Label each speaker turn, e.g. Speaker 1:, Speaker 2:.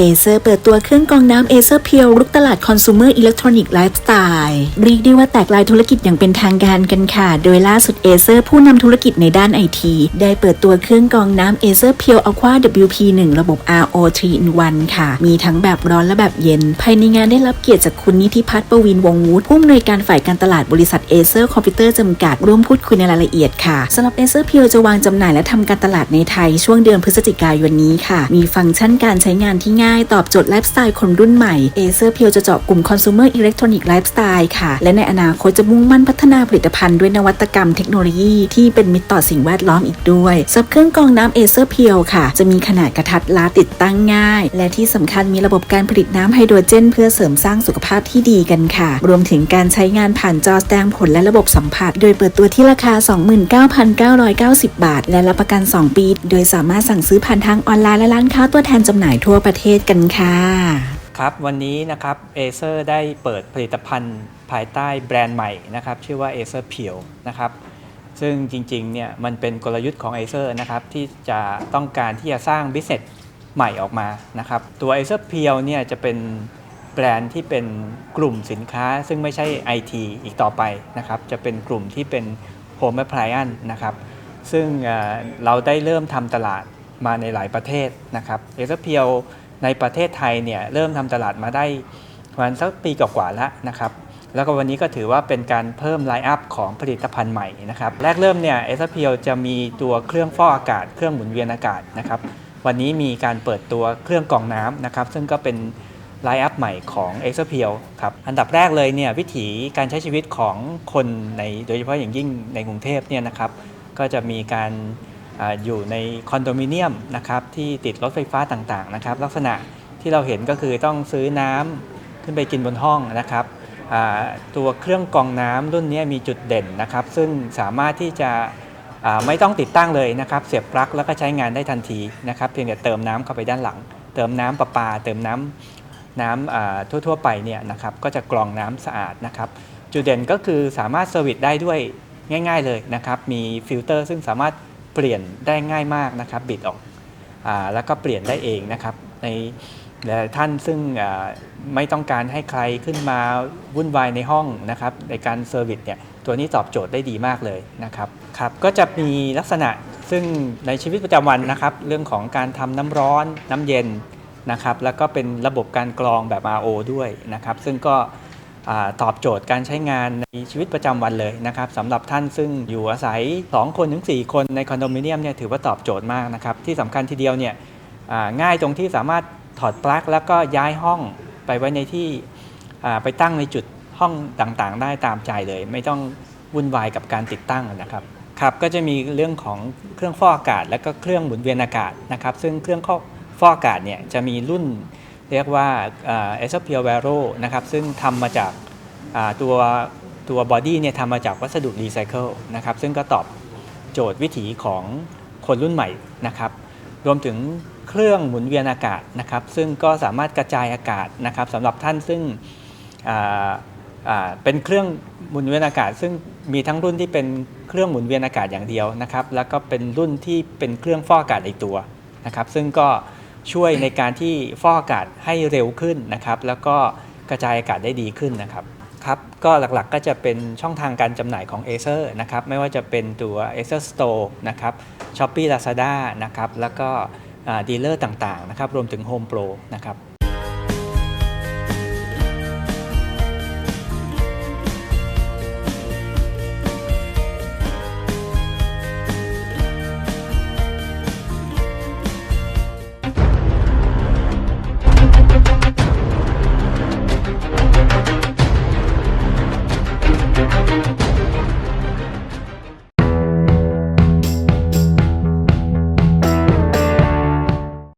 Speaker 1: เอเซอร์เปิดตัวเครื่องกรองน้ำเอเซอร์เพียวรุกตลาดคอน sumer electronic lifestyle เรียกได้ว่าแตกลายธุรกิจอย่างเป็นทางการกันค่ะ โดยล่าสุดเอเซอร์ผู้นำธุรกิจในด้านไอทีได้เปิดตัวเครื่องกรองน้ำเอเซอร์เพียว Aqua WP1 ระบบ RO 3 in 1ค่ะ มีทั้งแบบร้อนและแบบเย็น ภายในงานได้รับเกียรติจากคุณนิติพัฒน์ประวินวงวุฒิผู้อำนวยการฝ่ายการตลาดบริษัทเอเซอร์คอมพิวเตอร์จำกัดร่วมพูดคุยในรายละเอียดค่ะสำหรับเอเซอร์เพียวจะวางจำหน่ายและทำการตลาดในไทยช่วงเดือนพฤศจิกายนนี้ค่ะ มีฟังก์ชันการใช้งานที่ง่ายนายตอบโจทย์ไลฟ์สไตล์คนรุ่นใหม่เอเซอร์เพียวจะเจาะกลุ่ม consumer electronic lifestyle ค่ะ และในอนาคตจะมุ่งมั่นพัฒนาผลิตภัณฑ์ด้วยนวัตกรรมเทคโนโลยีที่เป็นมิตรต่อสิ่งแวดล้อมอีกด้วยสำหรับเครื่องกรองน้ำเอเซอร์เพียวค่ะ จะมีขนาดกระทัดรัดติดตั้งง่าย และที่สำคัญมีระบบการผลิตน้ำไฮโดรเจน เพื่อเสริมสร้างสุขภาพที่ดีกันค่ะ รวมถึงการใช้งานผ่านจอแสดงผลและระบบสัมผัส โดยเปิดตัวที่ราคา 29,990 บาท และรับประกัน 2 ปี โดยสามารถสั่งซื้อผ่านทางออนไลน์และร้านค้าตัวแทนจำหน่ายทั่วประเทศกันค่ะ
Speaker 2: ครับวันนี้นะครับเอเซอร์ได้เปิดผลิตภัณฑ์ภายใต้แบรนด์ใหม่นะครับ ชื่อว่า Acer p e e l นะครับซึ่งจริงๆเนี่ยมันเป็นกลยุทธ์ของ Acer นะครับที่จะต้องการที่จะสร้าง business ใหม่ออกมานะครับตัว Acer p e e l เนี่ยจะเป็นแบรนด์ที่เป็นกลุ่มสินค้า ซึ่งไม่ใช่ IT อีกต่อไปนะครับจะเป็นกลุ่มที่เป็น Home Appliance นะครับซึ่งเราได้เริ่มทำตลาดมาในหลายประเทศนะครับ Acer p e e l ในประเทศไทยเนี่ยเริ่มทำตลาดมาได้ประมาณสักปีกว่าๆแล้วนะครับแล้วก็วันนี้ก็ถือว่าเป็นการเพิ่มไลน์อัพของผลิตภัณฑ์ใหม่นะครับแรกเริ่มเนี่ยเอสพีจะมีตัวเครื่องฟอกอากาศเครื่องหมุนเวียนอากาศนะครับวันนี้มีการเปิดตัวเครื่องกรองน้ำนะครับซึ่งก็เป็นไลน์อัพใหม่ของเอสพีครับอันดับแรกเลยเนี่ยวิถีการใช้ชีวิตของคนในโดยเฉพาะอย่างยิ่งในกรุงเทพเนี่ยนะครับก็จะมีการ อยู่ในคอนโดมิเนียมนะครับที่ติดรถไฟฟ้าต่างๆนะครับลักษณะที่เราเห็นก็คือต้องซื้อน้ำขึ้นไปกินบนห้องนะครับตัวเครื่องกรองน้ำรุ่นนี้มีจุดเด่นนะครับ ซึ่งสามารถที่จะไม่ต้องติดตั้งเลยนะครับ เสียบปลั๊กแล้วก็ใช้งานได้ทันทีนะครับเพียงแต่เติมน้ำเข้าไปด้านหลัง เติมน้ำประปา เติมน้ำน้ำทั่วๆไปเนี่ยนะครับก็จะกรองน้ำสะอาดนะครับจุดเด่นก็คือสามารถเซอร์วิสได้ด้วยง่าย ๆเลยนะครับมีฟิลเตอร์ซึ่งสามารถ เปลี่ยนได้ง่ายมากนะครับ บิดออกอแล้วก็เปลี่ยนได้เองนะครับ ในหลายท่านซึ่งไม่ต้องการให้ใครขึ้นมาวุ่นวายในห้องนะครับ ในการเซอร์วิสเนี่ยตัวนี้ตอบโจทย์ได้ดีมากเลยนะครับครับ ก็จะมีลักษณะซึ่งในชีวิตประจำวันนะครับ เรื่องของการทำน้ำร้อนน้ำเย็นนะครับ แล้วก็เป็นระบบการกรองแบบ RO ด้วยนะครับ ซึ่งก็ ตอบโจทย์การใช้งานในชีวิตประจำวันเลยนะครับสำหรับท่านซึ่งอยู่อาศัย 2 คนถึง 4 คนในคอนโดมิเนียมเนี่ยถือว่าตอบโจทย์มากนะครับที่สำคัญทีเดียวเนี่ยง่ายตรงที่สามารถถอดปลั๊กแล้วก็ย้ายห้องไปไว้ในที่ไปตั้งในจุดห้องต่างๆ ได้ตามใจเลย ไม่ต้องวุ่นวายกับการติดตั้งนะครับครับก็จะมีเรื่องของเครื่องฟอกอากาศ และก็เครื่องหมุนเวียนอากาศนะครับซึ่งเครื่องฟอกอากาศเนี่ยจะมีรุ่น เรียกว่าเอสเพีย v วโรนะครับซึ่งทำมาจากตัวตัวบอดี้เนี่ยทำมาจากวัสดุรีไซเคิลนะครับซึ่งก็ตอบโจทย์วิถีของคนรุ่นใหม่นะครับรวมถึงเครื่องหมุนเวียนอากาศนะครับ ซึ่งก็สามารถกระจายอากาศนะครับสำหรับท่านซึ่งเป็นเครื่องหมุนเวียนอากาศ ซึ่งมีทั้งรุ่นที่เป็นเครื่องหมุนเวียนอากาศอย่างเดียวนะครับ แล้วก็เป็นรุ่นที่เป็นเครื่องฟอกอากาศในตัวนะครับ ซึ่งก็ ช่วยในการที่ฟอกอากาศให้เร็วขึ้นนะครับ แล้วก็กระจายอากาศได้ดีขึ้นนะครับครับก็หลักๆก็จะเป็นช่องทางการจำหน่ายของ Acer นะครับไม่ว่าจะเป็นตัว Acer Store นะครับ Shopee Lazada นะครับแล้วก็ดีลเลอร์ต่างๆนะครับรวมถึง Home Pro นะครับ